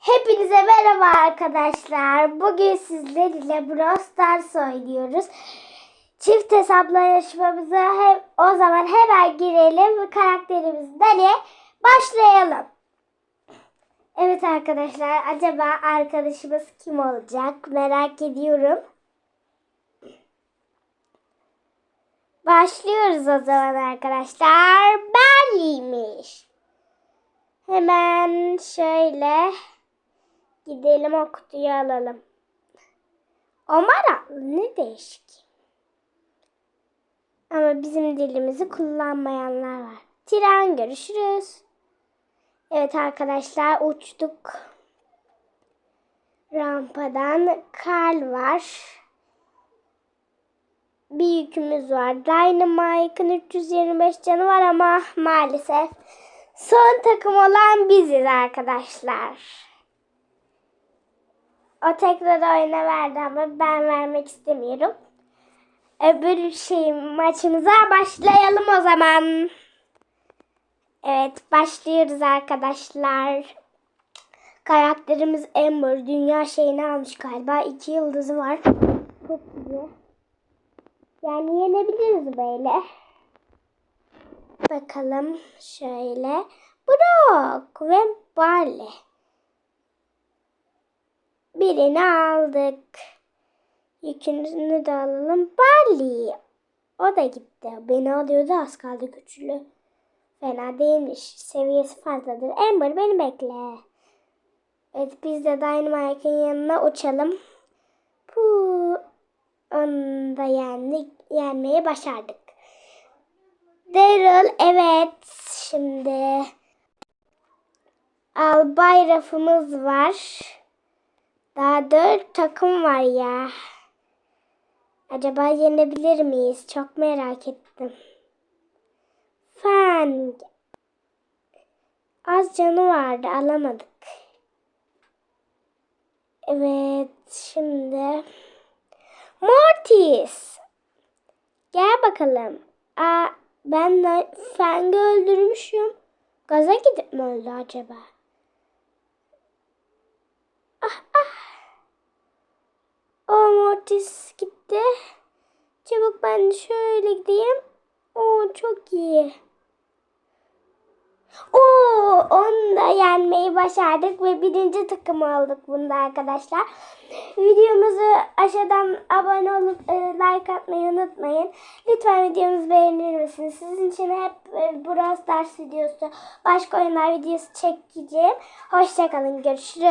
Hepinize merhaba arkadaşlar. Bugün sizlerle Brawl Stars oynuyoruz. Çift hesapla yarışmamıza hem, o zaman hemen girelim ve karakterimizi Dani'ye başlayalım. Evet arkadaşlar acaba arkadaşımız kim olacak merak ediyorum. Başlıyoruz o zaman arkadaşlar. Berliymiş. Hemen şöyle gidelim o kutuyu alalım. Omar ne değişik. Ama bizim dilimizi kullanmayanlar var. Tren görüşürüz. Evet arkadaşlar uçtuk. Rampadan Karl var. Bir yükümüz var. Dynamite'ın 325 canı var ama maalesef son takım olan biziz arkadaşlar. O tekrar oyuna verdi ama ben vermek istemiyorum. Öbür şey maçımıza başlayalım o zaman. Evet başlıyoruz arkadaşlar. Karakterimiz Amber dünya şeyini almış galiba. iki yıldızı var. Çok iyi. Yani yenebiliriz böyle. Bakalım şöyle. Brock ve Barley. Birini aldık. Yükünü de alalım. Barley. O da gitti. Beni alıyordu az kaldı güçlü. Fena değilmiş. Seviyesi fazladır. Amber beni bekle. Evet biz de Dynamite'ın yanına uçalım. Bu onu da yendik, yenmeyi başardık. Daryl evet şimdi albay rafımız var. Daha dört takım var ya. Acaba yenebilir miyiz? Çok merak ettim. Fan. Az canı vardı alamadık. Evet şimdi Mortis. Gel bakalım. Aa, ben Feng'i öldürmüşüm. Gaza gidip mi öldü acaba? Mortis gitti. Çabuk ben şöyle gideyim. Oo çok iyi. Oo, onu da yenmeyi başardık ve birinci takım olduk bunda arkadaşlar. Videomuzu aşağıdan abone olup e, like atmayı unutmayın. Lütfen videomuzu beğenir misiniz? Sizin için hep e, Brawl Stars videosu, başka oyunlar videosu çekeceğim. Hoşçakalın, görüşürüz.